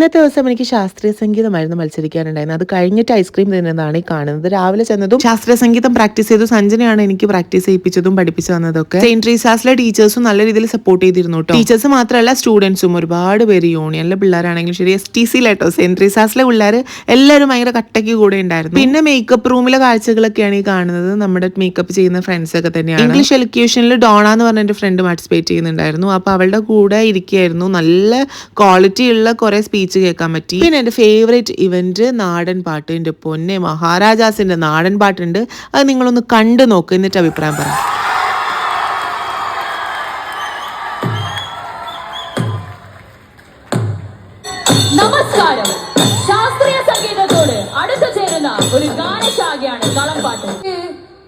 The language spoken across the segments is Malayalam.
ഇന്നത്തെ ദിവസം എനിക്ക് ശാസ്ത്രീയ സംഗീതമായിരുന്നു മത്സരിക്കാനുണ്ടായിരുന്നത്. അത് കഴിഞ്ഞിട്ട് ഐസ്ക്രീം തിന്നുന്നതാണ് ഈ കാണുന്നത്. രാവിലെ ചെന്നതും ശാസ്ത്രീയ സംഗീതം പ്രാക്ടീസ് ചെയ്തു. സഞ്ജനയാണ് എനിക്ക് പ്രാക്ടീസ് ചെയ്യിപ്പിച്ചതും പഠിപ്പിച്ചു തന്നതൊക്കെ. സെയിന്റ് ട്രീസാസിലെ ടീച്ചേഴ്സും നല്ല രീതിയിൽ സപ്പോർട്ട് ചെയ്തിരുന്നു കേട്ടോ ടീച്ചേഴ്സ് മാത്രമല്ല സ്റ്റുഡൻസും ഒരുപാട് പേര് യൂണിയനിലെ പിള്ളേരാണെങ്കിലും ശരി എസ് ടി സിയിലെട്ടോ സെയിന്റ് ട്രീസാസിലെ പിള്ളേർ എല്ലാവരും ഭയങ്കര കട്ടയ്ക്ക് കൂടെ ഉണ്ടായിരുന്നു. പിന്നെ മേക്കപ്പ് റൂമിലെ കാഴ്ചകളൊക്കെയാണ് ഈ കാണുന്നത്. നമ്മുടെ മേക്കപ്പ് ചെയ്യുന്ന ഫ്രണ്ട്സ് ഒക്കെ തന്നെയാണ്. ഇംഗ്ലീഷ് എലക്യൂഷനിൽ ഡോണ എന്ന് പറഞ്ഞ എന്റെ ഫ്രണ്ട് പാർട്ടിസിപ്പേറ്റ് ചെയ്യുന്നുണ്ടായിരുന്നു. അപ്പോൾ അവളുടെ കൂടെ ഇരിക്കുകയായിരുന്നു. നല്ല ക്വാളിറ്റി ഉള്ള കുറെ സ്പീച്ച് കേൾക്കാൻ പറ്റി. പിന്നെ എന്റെ ഫേവറേറ്റ് ഇവന്റ് നാടൻ പാട്ട് എന്റെ പൊന്നെ മഹാരാജാസിന്റെ നാടൻ പാട്ടുണ്ട്. അത് നിങ്ങളൊന്ന് കണ്ടു നോക്ക് എന്നിട്ട് അഭിപ്രായം പറ. നമസ്കാരം. ശാസ്ത്രീയ സംഗീതത്തോട്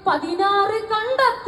പതിനാറ് കണ്ടത്തിൽ